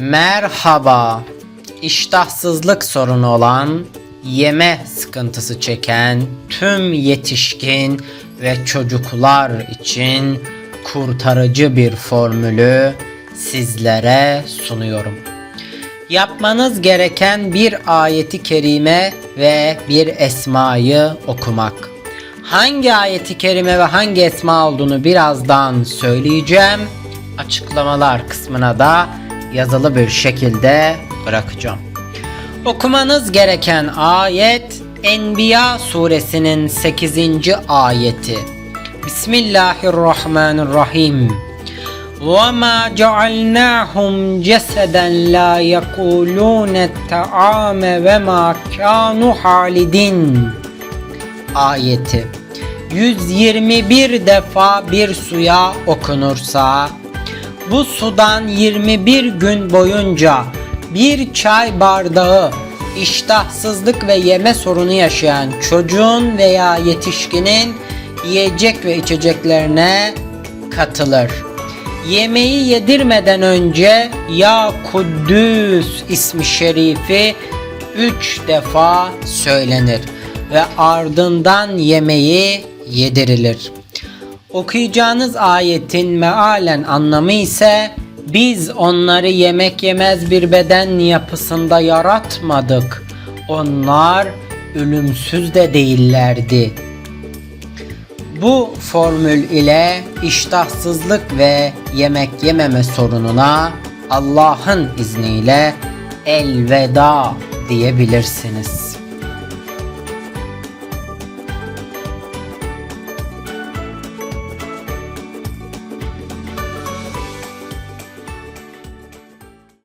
Merhaba. İştahsızlık sorunu olan, yeme sıkıntısı çeken tüm yetişkin ve çocuklar için kurtarıcı bir formülü sizlere sunuyorum. Yapmanız gereken bir ayeti kerime ve bir esmayı okumak. Hangi ayeti kerime ve hangi esma olduğunu birazdan söyleyeceğim. Açıklamalar kısmına da yazılı bir şekilde bırakacağım. Okumanız gereken ayet Enbiya suresinin 8. ayeti. Bismillahirrahmanirrahim. وَمَا جَعَلْنَاهُمْ جَسَدًا لَا يَقُولُونَ الطَّعَامَ وَمَا كَانُوا حَالِدِينَ ayeti 121 defa bir suya okunursa bu sudan 21 gün boyunca bir çay bardağı iştahsızlık ve yeme sorunu yaşayan çocuğun veya yetişkinin yiyecek ve içeceklerine katılır. Yemeği yedirmeden önce ya Kuddüs ismi şerifi üç defa söylenir ve ardından yemeği yedirilir. Okuyacağınız ayetin mealen anlamı ise biz onları yemek yemez bir beden yapısında yaratmadık. Onlar ölümsüz de değillerdi. Bu formül ile iştahsızlık ve yemek yememe sorununa Allah'ın izniyle elveda diyebilirsiniz.